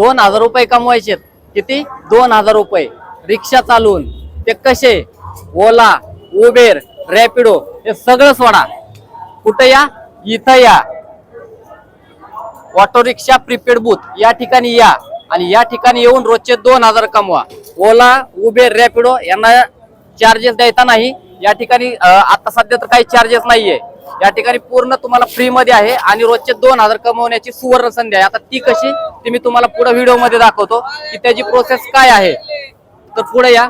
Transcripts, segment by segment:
दोन हजार रुपये कमवायचे किती? दोन हजार रुपये. रिक्षा चालवून ते कसे? ओला उबेर रॅपिडो हे सगळं सोडा. कुठं या? इथं या. ऑटो रिक्षा प्रीपेड बूथ या ठिकाणी या आणि या ठिकाणी येऊन रोजचे दोन हजार कमवा. ओला उबेर रॅपिडो यांना चार्जेस द्यायचा नाही. या ठिकाणी आता सध्या तर काही चार्जेस नाहीये. या ठिकाणी पूर्ण तुम्हाला फ्री मध्ये आहे आणि रोजचे दोन हजार कमवण्याची सुवर्ण संधी आहे. आता ती कशी? ती मी तुम्हाला पुढे व्हिडिओमध्ये दाखवतो की त्याची प्रोसेस काय आहे. तर पुढे या.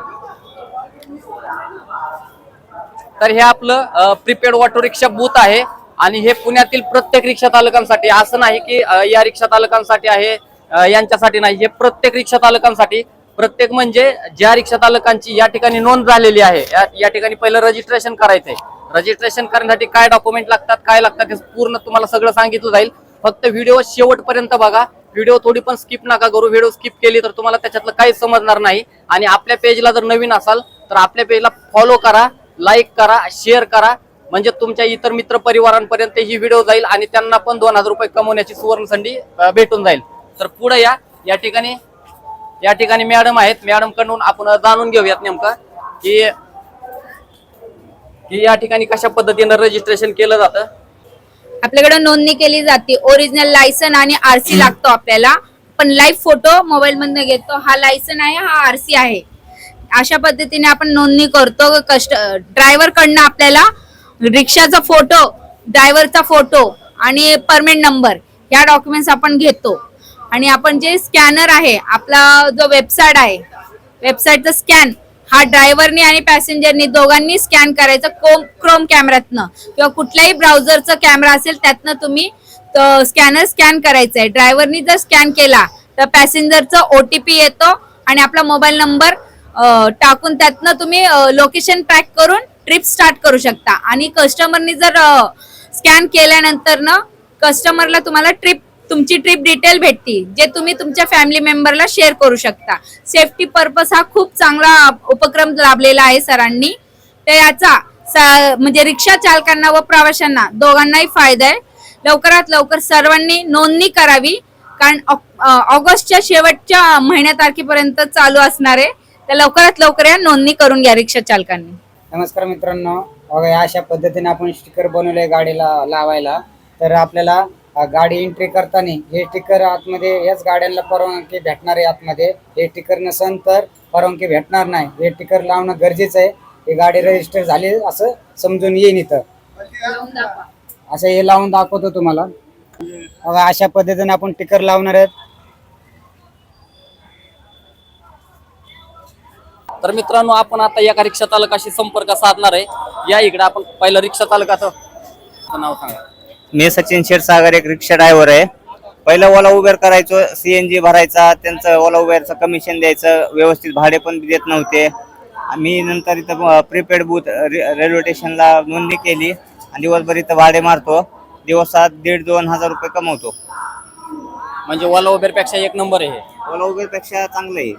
तर हे आपलं प्रीपेड ऑटो रिक्षा बूथ आहे आणि हे पुण्यातील प्रत्येक रिक्षा चालकांसाठी असं नाही की या रिक्षा चालकांसाठी आहे यांच्यासाठी नाही. हे प्रत्येक रिक्षा चालकांसाठी प्रत्येक म्हणजे ज्या रिक्षा चालकांची या ठिकाणी नोंद झालेली आहे या- या ठिकाणी पहिलं रजिस्ट्रेशन करायचंय. रजिस्ट्रेशन करण्यासाठी काय डॉक्युमेंट लागतात काय लागतात हे पूर्ण तुम्हाला सगळं सांगितलं जाईल. फक्त व्हिडिओ शेवटपर्यंत बघा. व्हिडिओ थोडी पण स्किप नका करू. व्हिडिओ स्किप केली तर तुम्हाला त्याच्यातलं काहीच समजणार नाही. आणि आपल्या पेजला जर नवीन असाल तर आपल्या पेजला फॉलो करा लाईक करा शेअर करा. म्हणजे तुमच्या इतर मित्र परिवारांपर्यंत ही व्हिडिओ जाईल आणि त्यांना पण दोन हजार रुपये कमवण्याची सुवर्ण संधी भेटून जाईल. तर पुढे या. या ठिकाणी या ठिकाणी मॅडम आहेत. मॅडमकडून आपण जाणून घेऊयात नेमकं की की या ठिकाणी कशा पद्धतीनं रजिस्ट्रेशन केलं जातं? आपल्याकडे नोंदणी केली जाते. ओरिजिनल लायसन आणि आरसी लागतो आपल्याला. पण लाईव्ह फोटो मोबाईल मधनं घेतो. हा लायसन आहे हा आरसी आहे. अशा पद्धतीने आपण नोंदणी करतो. कस्ट ड्रायव्हर कडनं आपल्याला रिक्षाचा फोटो ड्रायव्हरचा फोटो आणि परमेंट नंबर या डॉक्युमेंट्स आपण घेतो. आणि आपण जे स्कॅनर आहे आपला जो वेबसाईट आहे वेबसाईटचा स्कॅन हा ड्रायव्हरनी आणि पॅसेंजरनी दोघांनी स्कॅन करायचं कोम क्रोम कॅमेऱ्यातनं. किंवा कुठल्याही ब्राउझरचा कॅमेरा असेल त्यातनं तुम्ही स्कॅनर स्कॅन करायचं आहे ड्रायव्हरनी जर स्कॅन केला तर पॅसेंजरचा ओ टी पी येतो आणि आपला मोबाईल नंबर टाकून त्यातनं तुम्ही लोकेशन ट्रॅक करून ट्रिप स्टार्ट करू शकता. आणि कस्टमरनी जर स्कॅन केल्यानंतर ना कस्टमरला तुम्हाला ट्रिप तुमची ट्रिप डिटेल भेटती जे तुम्ही तुमच्या फॅमिली मेंबरला शेअर करू शकता. सेफ्टी पर्पज हा खूप चांगला उपक्रम लाभलेला आहे सरांनी. तर याचा म्हणजे रिक्षा चालकांना व प्रवाशांना दोघांनाही फायदा आहे. लवकरात लवकर सर्वांनी नोंदणी करावी कारण ऑगस्टच्या शेवटच्या महिन्या तारखेपर्यंत चालू असणार आहे. तर लवकरात लवकर या नोंदणी करून घ्या रिक्षा चालकांनी. नमस्कार मित्रांनो. बघा अशा पद्धतीने आपण स्टिकर बनवले गाडीला लावायला. तर आपल्याला गाडी एंट्री करताना हे स्टिकर आतमध्ये याच गाड्यांना परवानगी भेटणार आहे आतमध्ये. हे स्टिकर नसन तर परवानगी भेटणार नाही. हे स्टिकर लावणं गरजेचं आहे. ही गाडी रजिस्टर झाली असं समजून येईन इथं. असं हे लावून दाखवतो तुम्हाला. बघा अशा पद्धतीने आपण टिकर लावणार आहेत. तर मित्रांनो आपण आता एका रिक्षा चालकाशी संपर्क साधणार आहे. या इकडे आपण पहिलं रिक्षा चालकाचं नाव सांगा. मी सचिन क्षीरसागर एक रिक्षा ड्रायव्हर आहे. पहिलं ओला उबेर करायचो सीएनजी भरायचा त्यांचं ओला उबेरचं कमिशन द्यायचं व्यवस्थित भाडे पण देत नव्हते. मी नंतर इथं प्रीपेड बूथ रेल्वे स्टेशनला नोंदणी केली आणि दिवसभर इथं भाडे मारतो. दिवसात दीड दोन हजार रुपये कमवतो. म्हणजे ओला उबेरपेक्षा एक नंबर आहे हे. ओला उबेरपेक्षा चांगलं आहे.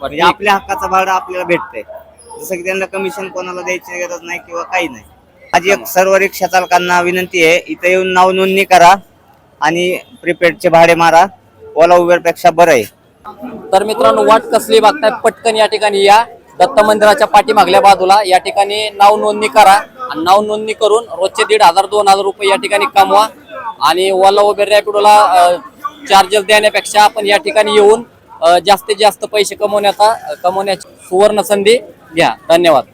म्हणजे. आपल्या हक्काचं भाडं आपल्याला भेटतंय. जसं की त्यांना कमिशन कोणाला द्यायची गरज नाही किंवा काही नाही. माझी एक सर्व रिक्षा चालकांना विनंती आहे इथं येऊन नाव नोंदणी करा आणि प्रीपेडचे भाडे मारा. ओला उबेरपेक्षा बरं आहे. तर मित्रांनो वाट कसली बघताय पटकन या ठिकाणी या. दत्त मंदिराच्या पाठीमागल्या बाजूला या ठिकाणी नाव नोंदणी करा. आणि नाव नोंदणी करून रोजचे दीड हजार दोन हजार रुपये या ठिकाणी कमवा. आणि ओला वगैरे रॅपिडोला चार्जेस देण्यापेक्षा आपण या ठिकाणी येऊन जास्तीत जास्त पैसे कमवण्याचा कमवण्याची सुवर्ण संधी घ्या. धन्यवाद.